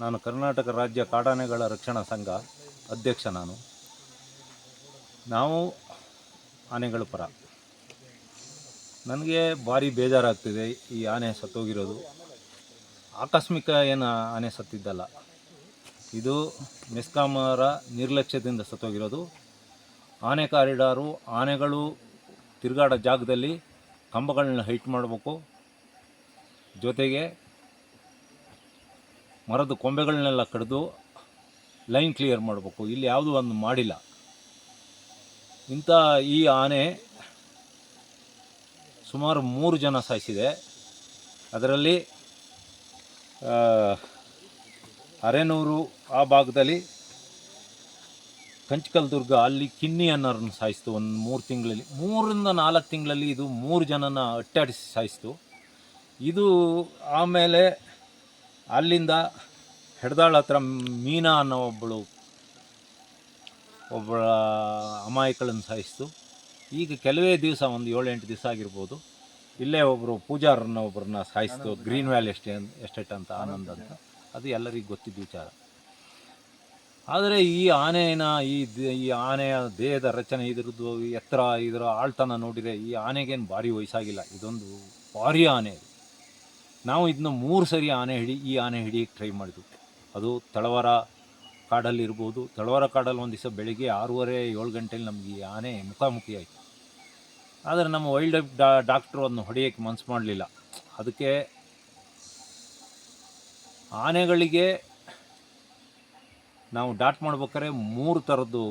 ನಾನು ಕರ್ನಾಟಕ ರಾಜ್ಯ ಕಾಡಾನೆಗಳ ರಕ್ಷಣಾ ಸಂಘ ಅಧ್ಯಕ್ಷ ನಾನು. ನಾವು ಆನೆಗಳ ಪರ. ನನಗೆ ಭಾರಿ ಬೇಜಾರಾಗ್ತಿದೆ ಈ ಆನೆ ಸತ್ತೋಗಿರೋದು. ಆಕಸ್ಮಿಕ ಏನು ಆನೆ ಸತ್ತಿದ್ದಲ್ಲ. ಇದು ಮೆಸ್ಕಾಮರ ನಿರ್ಲಕ್ಷ್ಯದಿಂದ ಸತ್ತೋಗಿರೋದು. ಆನೆ ಕಾರಿಡಾರು, ಆನೆಗಳು ತಿರುಗಾಡೋ ಜಾಗದಲ್ಲಿ ಕಂಬಗಳನ್ನ ಹೈಟ್ ಮಾಡಬೇಕು. ಜೊತೆಗೆ ಮರದ ಕೊಂಬೆಗಳನ್ನೆಲ್ಲ ಕಡಿದು ಲೈನ್ ಕ್ಲಿಯರ್ ಮಾಡಬೇಕು. ಇಲ್ಲಿ ಯಾವುದೂ ಒಂದು ಮಾಡಿಲ್ಲ. ಇಂಥ ಈ ಆನೆ ಸುಮಾರು ಮೂರು ಜನ ಸಾಯಿಸಿದೆ. ಅದರಲ್ಲಿ ಅರೆನೂರು ಆ ಭಾಗದಲ್ಲಿ ಕಂಚಕಲ್ ದುರ್ಗ ಅಲ್ಲಿ ಕಿನ್ನಿ ಅನ್ನೋರನ್ನು ಸಾಯಿಸ್ತು ಒಂದು ಮೂರು ತಿಂಗಳಲ್ಲಿ. ಮೂರರಿಂದ ನಾಲ್ಕು ತಿಂಗಳಲ್ಲಿ ಇದು ಮೂರು ಜನನ ಅಟ್ಟಾಡಿಸಿ ಸಾಯಿಸ್ತು. ಇದು ಆಮೇಲೆ ಅಲ್ಲಿಂದ ಹೆಡ್ದಾಳ ಹತ್ರ ಮೀನಾ ಅನ್ನೋ ಒಬ್ಬಳು ಒಬ್ಬಳ ಅಮಾಯಕಳನ್ನು ಸಾಯಿಸ್ತು. ಈಗ ಕೆಲವೇ ದಿವಸ ಒಂದು ಏಳೆಂಟು ದಿವಸ ಆಗಿರ್ಬೋದು. ಇಲ್ಲೇ ಒಬ್ಬರು ಪೂಜಾರನ್ನ ಒಬ್ಬರನ್ನ ಸಾಯಿಸ್ತು ಗ್ರೀನ್ ವ್ಯಾಲಿ ಎಸ್ಟೇ ಎಸ್ಟೇಟ್ ಅಂತ ಆನಂದ್ ಅಂತ. ಅದು ಎಲ್ಲರಿಗೂ ಗೊತ್ತಿದ್ದ ವಿಚಾರ. ಆದರೆ ಈ ಆನೆನ ಈ ದ- ಈ ಆನೆಯ ದೇಹದ ರಚನೆ ಇದ್ರದ್ದು ಎತ್ತರ ಇದರ ಆಳ್ತನ ನೋಡಿದರೆ ಈ ಆನೆಗೇನು ಭಾರಿ ವಯಸ್ಸಾಗಿಲ್ಲ. ಇದೊಂದು ಭಾರಿ ಆನೆ. ಇದು. ನಾವು ಇದನ್ನ ಮೂರು ಸರಿ ಆನೆ ಹಿಡಿ, ಈ ಆನೆ ಹಿಡಿಯಕ್ಕೆ ಟ್ರೈ ಮಾಡಿದ್ವಿ. ಅದು ತಳವಾರ ಕಾಡಲ್ಲಿ ಇರ್ಬೋದು. ತಳವಾರ ಕಾಡಲ್ಲಿ ಒಂದು ದಿವಸ ಬೆಳಿಗ್ಗೆ ಆರೂವರೆ, ಏಳು ಗಂಟೆಲಿ ನಮಗೆ ಈ ಆನೆ ಮುಖಾಮುಖಿ ಆಯಿತು. ಆದರೆ ನಮ್ಮ ವೈಲ್ಡ್ ಲೈಫ್ ಡಾ ಡಾಕ್ಟ್ರು ಅದನ್ನು ಹೊಡೆಯೋಕ್ಕೆ ಮನಸ್ಸು ಮಾಡಲಿಲ್ಲ. ಅದಕ್ಕೆ ಆನೆಗಳಿಗೆ ನಾವು ಡಾಟ್ ಮಾಡ್ಬೇಕಾದ್ರೆ ಮೂರು ಥರದ್ದು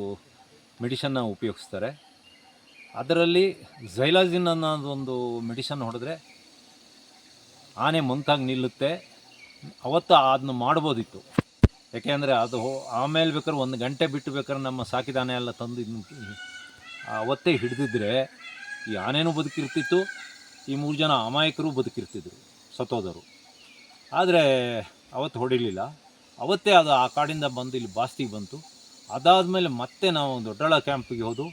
ಮೆಡಿಷನ್ನ ಉಪಯೋಗಿಸ್ತಾರೆ. ಅದರಲ್ಲಿ ಝೈಲಾಜಿನ್ ಅನ್ನೋದೊಂದು ಮೆಡಿಷನ್ ಹೊಡೆದ್ರೆ ಆನೆ ಮುಂತಾಗಿ ನಿಲ್ಲುತ್ತೆ. ಅವತ್ತು ಅದನ್ನ ಮಾಡ್ಬೋದಿತ್ತು. ಯಾಕೆಂದರೆ ಅದು ಆಮೇಲೆ ಬೇಕಾದ್ರೆ ಒಂದು ಗಂಟೆ ಬಿಟ್ಟು ಬೇಕಾದ್ರೆ ನಮ್ಮ ಸಾಕಿದ ಆನೆ ಎಲ್ಲ ತಂದು ಅವತ್ತೇ ಹಿಡಿದಿದ್ರೆ ಈ ಆನೆನೂ ಬದುಕಿರ್ತಿತ್ತು, ಈ ಮೂರು ಜನ ಅಮಾಯಕರು ಬದುಕಿರ್ತಿದ್ರು ಸತ್ತೋದರು ಆದರೆ ಅವತ್ತು ಹೊಡಿಲಿಲ್ಲ. ಅವತ್ತೇ ಅದು ಆ ಕಾಡಿಂದ ಬಂದು ಇಲ್ಲಿ ಬಾಸ್ತಿಗೆ ಬಂತು. ಅದಾದಮೇಲೆ ಮತ್ತೆ ನಾವು ದೊಡ್ಡಳ ಕ್ಯಾಂಪಿಗೆ ಹೋದು.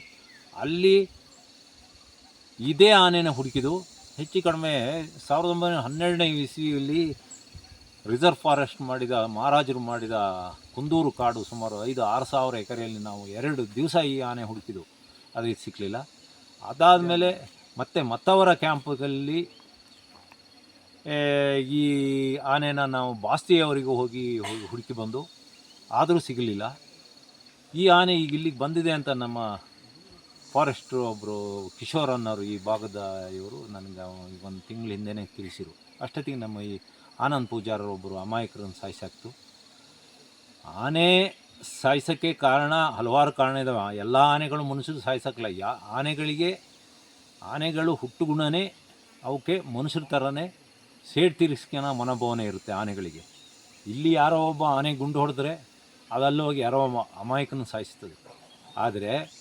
ಅಲ್ಲಿ ಇದೇ ಆನೆನ ಹುಡುಕಿದು. ಹೆಚ್ಚು ಕಡಿಮೆ ಸಾವಿರದ ಒಂಬೈನೂರ ಹನ್ನೆರಡನೇ ಇಸ್ವಿಯಲ್ಲಿ ರಿಸರ್ವ್ ಫಾರೆಸ್ಟ್ ಮಾಡಿದ, ಮಹಾರಾಜರು ಮಾಡಿದ ಕುಂದೂರು ಕಾಡು ಸುಮಾರು ಐದು, ಆರು ಸಾವಿರ ಎಕರೆಯಲ್ಲಿ ನಾವು ಎರಡು ದಿವಸ ಈ ಆನೆ ಹುಡುಕಿದ್ವು. ಅದು ಸಿಕ್ಕಲಿಲ್ಲ ಅದಾದಮೇಲೆ ಮತ್ತೆ ಮತ್ತವರ ಕ್ಯಾಂಪಲ್ಲಿ ಈ ಆನೆನ ನಾವು ಬಾಸ್ತಿಯವರಿಗೂ ಹೋಗಿ ಹುಡುಕಿ ಬಂದು ಆದರೂ ಸಿಗಲಿಲ್ಲ. ಈ ಆನೆ ಈಗ ಇಲ್ಲಿಗೆ ಬಂದಿದೆ ಅಂತ ನಮ್ಮ ಫಾರೆಸ್ಟ್ರು ಒಬ್ಬರು ಕಿಶೋರ್ ಅನ್ನೋರು ಈ ಭಾಗದ ಇವರು. ನನಗೆ ಒಂದು ತಿಂಗಳ ಹಿಂದೆನೇ ತಿಳಿಸಿರು. ಅಷ್ಟೊತ್ತಿಗೆ ನಮ್ಮ ಈ ಆನಂದ್ ಪೂಜಾರರು ಒಬ್ಬರು ಅಮಾಯಕರನ್ನು ಸಾಯಿಸಾಕ್ತು. ಆನೆ ಸಾಯಿಸೋಕ್ಕೆ ಕಾರಣ, ಹಲವಾರು ಕಾರಣ ಇದಾವೆ. ಎಲ್ಲ ಆನೆಗಳು ಮನುಷ್ಯರು ಸಾಯಿಸೋಕ್ಕಲ್ಲ. ಯಾ, ಆನೆಗಳಿಗೆ, ಆನೆಗಳು ಹುಟ್ಟು ಹುಟ್ಟುಗುಣನೇ, ಅವಕ್ಕೆ ಮನುಷ್ಯರ ಥರನೇ ಸೇಡ್ ತೀರಿಸ್ಕೊಳೋ ಮನೋಭಾವನೆ ಇರುತ್ತೆ ಆನೆಗಳಿಗೆ. ಇಲ್ಲಿ ಯಾರೋ ಒಬ್ಬ ಆನೆ ಗುಂಡು ಹೊಡೆದ್ರೆ, ಅದಲ್ಲೋಗಿ ಯಾರೋ ಅಮಾಯಕನ ಸಾಯಿಸ್ತದೆ. ಆದರೆ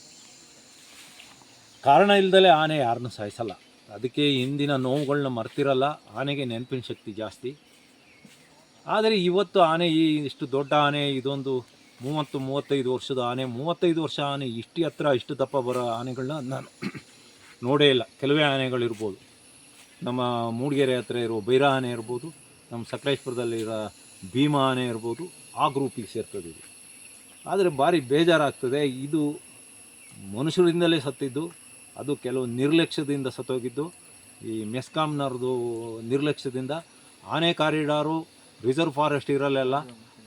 ಕಾರಣ ಇಲ್ದಲೇ ಆನೆ ಯಾರನ್ನೂ ಸಾಯಿಸಲ್ಲ. ಅದಕ್ಕೆ ಹಿಂದಿನ ನೋವುಗಳನ್ನ ಮರ್ತಿರಲ್ಲ. ಆನೆಗೆ ನೆನಪಿನ ಶಕ್ತಿ ಜಾಸ್ತಿ. ಆದರೆ ಇವತ್ತು ಆನೆ ಈ ಇಷ್ಟು ದೊಡ್ಡ ಆನೆ, ಇದೊಂದು ಮೂವತ್ತು, ಮೂವತ್ತೈದು ವರ್ಷದ ಆನೆ, ಮೂವತ್ತೈದು ವರ್ಷ ಆನೆ ಇಷ್ಟು ಹತ್ರ ಇಷ್ಟು ದಪ್ಪ ಬರೋ ಆನೆಗಳನ್ನ ನಾನು ನೋಡೇ ಇಲ್ಲ. ಕೆಲವೇ ಆನೆಗಳಿರ್ಬೋದು. ನಮ್ಮ ಮೂಡಿಗೆರೆ ಹತ್ರ ಇರೋ ಬೈರ ಆನೆ ಇರ್ಬೋದು, ನಮ್ಮ ಸಕಲೇಶ್ಪುರದಲ್ಲಿರೋ ಭೀಮಾ ಆನೆ ಇರ್ಬೋದು, ಆ ಗ್ರೂಪಿಗೆ ಸೇರ್ತದೆ ಇದು. ಆದರೆ ಭಾರಿ ಬೇಜಾರಾಗ್ತದೆ. ಇದು ಮನುಷ್ಯರಿಂದಲೇ ಸತ್ತಿದ್ದು. ಅದು ಕೆಲವು ನಿರ್ಲಕ್ಷ್ಯದಿಂದ ಸತ್ತೋಗಿದ್ದು, ಈ ಮೆಸ್ಕಾಮ್ನವ್ರದ್ದು ನಿರ್ಲಕ್ಷ್ಯದಿಂದ ಆನೆ ಕಾರಿಡಾರು, ರಿಸರ್ವ್ ಫಾರೆಸ್ಟ್ ಇರಲ್ಲೆಲ್ಲ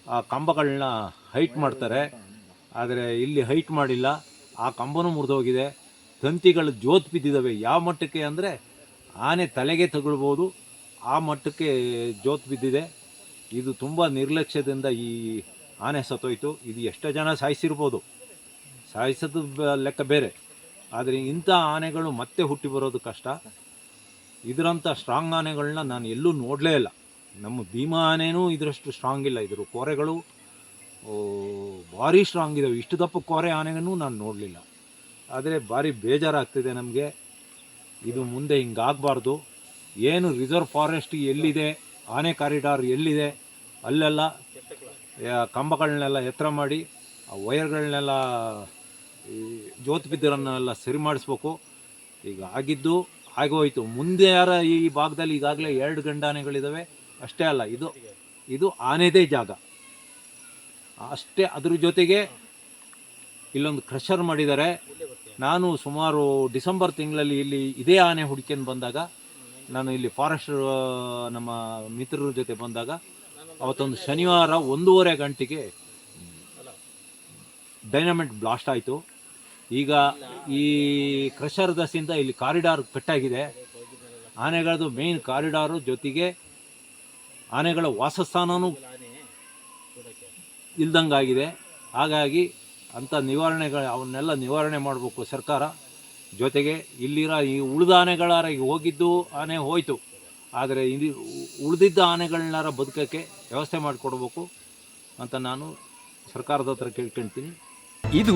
ಆ ಕಂಬಗಳನ್ನ ಹೈಟ್ ಮಾಡ್ತಾರೆ. ಆದರೆ ಇಲ್ಲಿ ಹೈಟ್ ಮಾಡಿಲ್ಲ. ಆ ಕಂಬನೂ ಮುರಿದೋಗಿದೆ. ತಂತಿಗಳು ಜೋತ್ ಬಿದ್ದಿದ್ದಾವೆ ಯಾವ ಮಟ್ಟಕ್ಕೆ ಅಂದರೆ ಆನೆ ತಲೆಗೆ ತಗೊಳ್ಬೋದು. ಆ ಮಟ್ಟಕ್ಕೆ ಜೋತ್ ಬಿದ್ದಿದೆ. ಇದು ತುಂಬ ನಿರ್ಲಕ್ಷ್ಯದಿಂದ ಈ ಆನೆ ಸತ್ತೋಯ್ತು. ಇದು ಎಷ್ಟೋ ಜನ ಸಾಯಿಸಿರ್ಬೋದು. ಸಾಯಿಸೋದು ಲೆಕ್ಕ ಬೇರೆ. ಆದರೆ ಇಂಥ ಆನೆಗಳು ಮತ್ತೆ ಹುಟ್ಟಿ ಬರೋದು ಕಷ್ಟ. ಇದರಂಥ ಸ್ಟ್ರಾಂಗ್ ಆನೆಗಳನ್ನ ನಾನು ಎಲ್ಲೂ ನೋಡಲೇ ಇಲ್ಲ. ನಮ್ಮ ಭೀಮಾ ಆನೆನೂ ಇದರಷ್ಟು ಸ್ಟ್ರಾಂಗ್ ಇಲ್ಲ. ಇದ್ರ ಕೋರೆಗಳು ಭಾರಿ ಸ್ಟ್ರಾಂಗ್ ಇದ್ದಾವೆ ಇಷ್ಟು ದಪ್ಪ ಕೋರೆ ಆನೆಗೂ ನಾನು ನೋಡಲಿಲ್ಲ. ಆದರೆ ಭಾರಿ ಬೇಜಾರಾಗ್ತಿದೆ ನಮಗೆ. ಇದು ಮುಂದೆ ಹಿಂಗಾಗಬಾರ್ದು. ಏನು ರಿಸರ್ವ್ ಫಾರೆಸ್ಟ್ ಎಲ್ಲಿದೆ? ಆನೆ ಕಾರಿಡಾರ್ ಎಲ್ಲಿದೆ? ಅಲ್ಲೆಲ್ಲ ಕಂಬಗಳನ್ನೆಲ್ಲ ಎತ್ತರ ಮಾಡಿ, ಆ ವೈರ್ಗಳನ್ನೆಲ್ಲ ಈ ಜ್ಯೋತಿ ಬಿದ್ದರನ್ನೆಲ್ಲ ಸರಿ ಮಾಡಿಸ್ಬೇಕು. ಈಗ ಆಗಿದ್ದು ಆಗೋಯ್ತು ಮುಂದೆ ಯಾರ ಈ ಭಾಗದಲ್ಲಿ ಈಗಾಗಲೇ ಎರಡು ಗಂಡಾನೆಗಳಿದ್ದಾವೆ ಅಷ್ಟೇ ಅಲ್ಲ, ಇದು ಇದು ಆನೆದೇ ಜಾಗ. ಅಷ್ಟೇ ಅದ್ರ ಜೊತೆಗೆ ಇಲ್ಲೊಂದು ಕ್ರಷರ್ ಮಾಡಿದ್ದಾರೆ. ನಾನು ಸುಮಾರು ಡಿಸೆಂಬರ್ ತಿಂಗಳಲ್ಲಿ ಇಲ್ಲಿ ಇದೇ ಆನೆ ಹುಡ್ಕೊಂಡು ಬಂದಾಗ, ನಾನು ಇಲ್ಲಿ ಫಾರೆಸ್ಟ್ ನಮ್ಮ ಮಿತ್ರರ ಜೊತೆ ಬಂದಾಗ, ಅವತ್ತೊಂದು ಶನಿವಾರ ಒಂದೂವರೆ ಗಂಟೆಗೆ ಡೈನಮೆಂಟ್ ಬ್ಲಾಸ್ಟ್ ಆಯಿತು. ಈಗ ಈ ಕ್ರಷರ್ ದಸಿಂದ ಇಲ್ಲಿ ಕಾರಿಡಾರ್ ಕಟ್ಟಾಗಿದೆ. ಆನೆಗಳದ್ದು ಮೇನ್ ಕಾರಿಡಾರು ಜೊತೆಗೆ ಆನೆಗಳ ವಾಸಸ್ಥಾನನೂ ಇಲ್ದಂಗಾಗಿದೆ. ಹಾಗಾಗಿ ಅಂಥ ನಿವಾರಣೆಗಳ ಅವನ್ನೆಲ್ಲ ನಿವಾರಣೆ ಮಾಡಬೇಕು ಸರ್ಕಾರ. ಜೊತೆಗೆ ಇಲ್ಲಿರೋ ಈ ಉಳಿದ ಆನೆಗಳಾರ ಹೋಗಿದ್ದು ಆನೆ ಹೋಯಿತು. ಆದರೆ ಇಲ್ಲಿ ಉಳಿದಿದ್ದ ಆನೆಗಳನ್ನಾರ ಬದುಕೋಕ್ಕೆ ವ್ಯವಸ್ಥೆ ಮಾಡಿಕೊಡ್ಬೇಕು ಅಂತ ನಾನು ಸರ್ಕಾರದ ಹತ್ರ ಕೇಳ್ಕೊಳ್ತೀನಿ ಇದು